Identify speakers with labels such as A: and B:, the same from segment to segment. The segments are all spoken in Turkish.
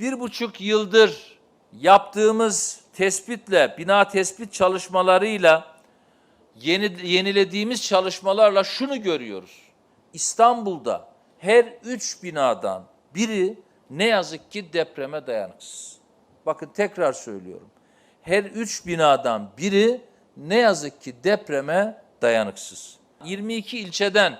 A: bir buçuk yıldır yaptığımız tespitle, bina tespit çalışmalarıyla, yeni, yenilediğimiz çalışmalarla şunu görüyoruz. İstanbul'da her üç binadan biri ne yazık ki depreme dayanıksız. Bakın tekrar söylüyorum. Her üç binadan biri ne yazık ki depreme dayanıksız. 22 ilçeden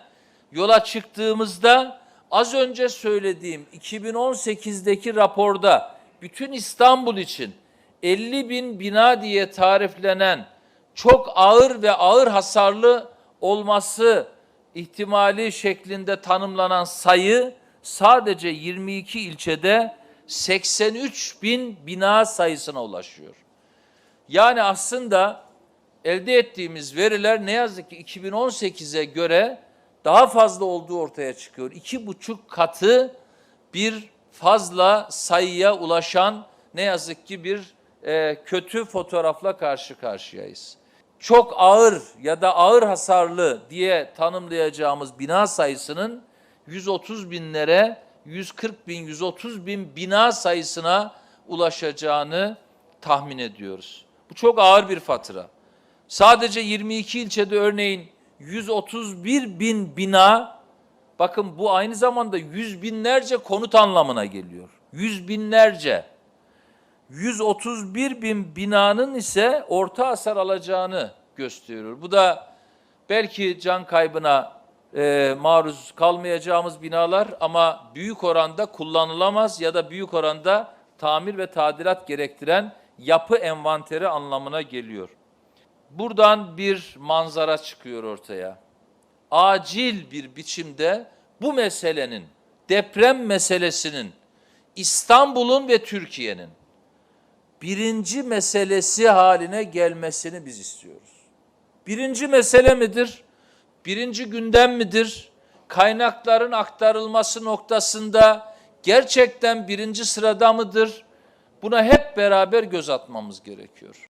A: yola çıktığımızda az önce söylediğim 2018'deki raporda bütün İstanbul için 50 bin bina diye tariflenen çok ağır ve ağır hasarlı olması ihtimali şeklinde tanımlanan sayı sadece 22 ilçede 83 bin bina sayısına ulaşıyor. Yani aslında elde ettiğimiz veriler ne yazık ki 2018'e göre daha fazla olduğu ortaya çıkıyor. İki buçuk katı bir fazla sayıya ulaşan ne yazık ki bir e, kötü fotoğrafla karşı karşıyayız. Çok ağır ya da ağır hasarlı diye tanımlayacağımız bina sayısının 130 binlere, 140 bin, 130 bin bina sayısına ulaşacağını tahmin ediyoruz. Bu çok ağır bir fatura. Sadece 22 ilçede örneğin 131 bin bina, bakın bu aynı zamanda yüz binlerce konut anlamına geliyor. Yüz binlerce. 131 bin binanın ise orta hasar alacağını gösteriyor. Bu da belki can kaybına e, maruz kalmayacağımız binalar ama büyük oranda kullanılamaz ya da büyük oranda tamir ve tadilat gerektiren yapı envanteri anlamına geliyor. Buradan bir manzara çıkıyor ortaya. Acil bir biçimde bu meselenin, deprem meselesinin İstanbul'un ve Türkiye'nin birinci meselesi haline gelmesini biz istiyoruz. Birinci mesele midir? Birinci gündem midir? Kaynakların aktarılması noktasında gerçekten birinci sırada mıdır? Buna hep beraber göz atmamız gerekiyor.